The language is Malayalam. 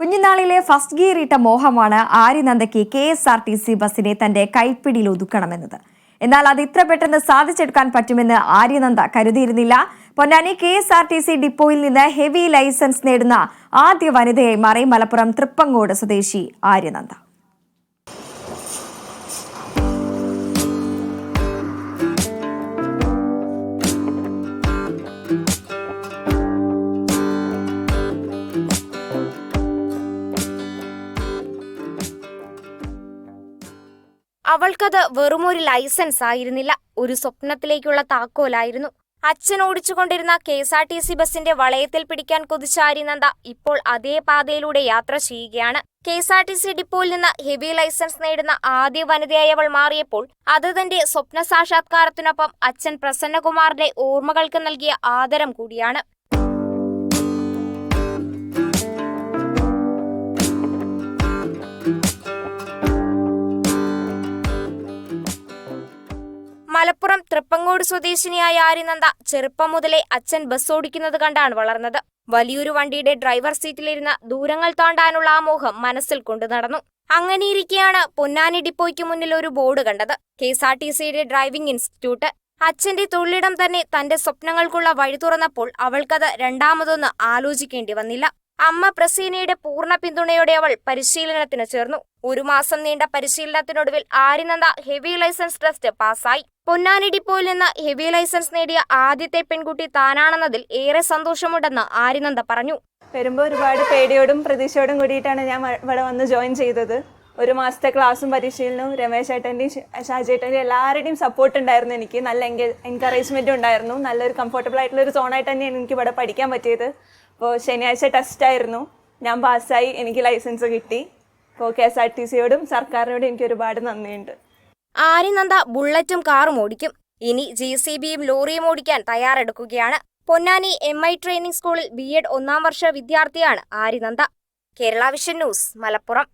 കുഞ്ഞുനാളിലെ ഫസ്റ്റ് ഗിയർ ഇട്ട മോഹമാണ് ആര്യനന്ദയ്ക്ക് K S R T C ബസിനെ തന്റെ കൈപ്പിടിയിൽ ഒതുക്കണമെന്നത്. എന്നാൽ അത് ഇത്ര പെട്ടെന്ന് സാധിച്ചെടുക്കാൻ പറ്റുമെന്ന് ആര്യനന്ദ കരുതിയിരുന്നില്ല. Ponnani K S R T C ഡിപ്പോയിൽ നിന്ന് ഹെവി ലൈസൻസ് നേടുന്ന ആദ്യ വനിതയായി മാറി മലപ്പുറം തൃപ്പങ്ങോട് സ്വദേശി ആര്യനന്ദ. അവൾക്കത് വെറുമൊരു ലൈസൻസ് ആയിരുന്നില്ല. ഒരു സ്വപ്നത്തിലേക്കുള്ള താക്കോലായിരുന്നു. അച്ഛൻ ഓടിച്ചുകൊണ്ടിരുന്ന K S R T C ബസിന്റെ വളയത്തിൽ പിടിക്കാൻ കൊതിച്ച ആര്യനന്ദ ഇപ്പോൾ അതേ പാതയിലൂടെ യാത്ര ചെയ്യുകയാണ്. K S R T C ഡിപ്പോയിൽ നിന്ന് ഹെവി ലൈസൻസ് നേടുന്ന ആദ്യ വനിതയായി അവൾ മാറിയപ്പോൾ അത് തന്റെ സ്വപ്ന സാക്ഷാത്കാരത്തിനൊപ്പം അച്ഛൻ പ്രസന്നകുമാറിന്റെ ഓർമ്മകൾക്ക് നൽകിയ ആദരം കൂടിയാണ്. മലപ്പുറം തൃപ്പങ്ങോട് സ്വദേശിനിയായ ആര്യനന്ദ ചെറുപ്പം മുതലേ അച്ഛൻ ബസ് ഓടിക്കുന്നത് കണ്ടാണ് വളർന്നത്. വലിയൊരു വണ്ടിയുടെ ഡ്രൈവർ സീറ്റിലിരുന്ന് ദൂരങ്ങൾ താണ്ടാനുള്ള ആ മോഹം മനസ്സിൽ കൊണ്ടു നടന്നു. അങ്ങനെയിരിക്കെയാണ് പൊന്നാനി ഡിപ്പോയ്ക്ക് മുന്നിൽ ഒരു ബോർഡ് കണ്ടത്. കെ എസ് ആർ ടി സിയുടെ ഡ്രൈവിംഗ് ഇൻസ്റ്റിറ്റ്യൂട്ട്. അച്ഛന്റെ തൊഴിലിടം തന്നെ തന്റെ സ്വപ്നങ്ങൾക്കുള്ള വഴി തുറന്നപ്പോൾ അവൾക്കത് രണ്ടാമതൊന്ന് ആലോചിക്കേണ്ടി വന്നില്ല. അമ്മ പ്രസീനയുടെ പൂർണ പിന്തുണയോടെ അവൾ പരിശീലനത്തിന് ചേർന്നു. ഒരു മാസം നീണ്ട പരിശീലനത്തിനൊടുവിൽ ആര്യനന്ദ ഹെവി ലൈസൻസ് ടെസ്റ്റ് പാസ്സായി. പൊന്നാനി ഡിപ്പോയിൽ നിന്ന് ഹെവി ലൈസൻസ് നേടിയ ആദ്യത്തെ പെൺകുട്ടി താനാണെന്നതിൽ ഏറെ സന്തോഷമുണ്ടെന്ന് ആര്യനന്ദ പറഞ്ഞു. വരുമ്പോൾ ഒരുപാട് പേടിയോടും പ്രതീക്ഷയോടും കൂടിയിട്ടാണ് ഞാൻ ഇവിടെ വന്ന് ജോയിൻ ചെയ്തത്. ഒരു മാസത്തെ ക്ലാസ്സും പരിശീലനവും രമേശ് ഏട്ടന്റെയും ഷാജി എല്ലാവരുടെയും സപ്പോർട്ട് ഉണ്ടായിരുന്നു എനിക്ക്. നല്ല എൻകറേജ്മെന്റും ഉണ്ടായിരുന്നു. നല്ലൊരു കംഫർട്ടബിൾ ആയിട്ടുള്ള ഒരു സോണായിട്ട് തന്നെയാണ് എനിക്ക് ഇവിടെ പഠിക്കാൻ പറ്റിയത്. അപ്പോൾ ശനിയാഴ്ച ടെസ്റ്റ് ആയിരുന്നു. ഞാൻ പാസ്സായി എനിക്ക് ലൈസൻസ് കിട്ടി. അപ്പോൾ കെ എസ് ആർ ടി സിയോടും സർക്കാരിനോടും എനിക്ക് ഒരുപാട് നന്ദിയുണ്ട്. ആര്യനന്ദ ബുള്ളറ്റും കാറും ഓടിക്കും. ഇനി ജെ സി ബിയും ലോറിയും ഓടിക്കാൻ തയ്യാറെടുക്കുകയാണ്. പൊന്നാനി എം ഐ ട്രെയിനിംഗ് സ്കൂളിൽ ബി എഡ് ഒന്നാം വർഷ വിദ്യാർത്ഥിയാണ് ആര്യനന്ദ കേരള വിഷൻ ന്യൂസ് മലപ്പുറം.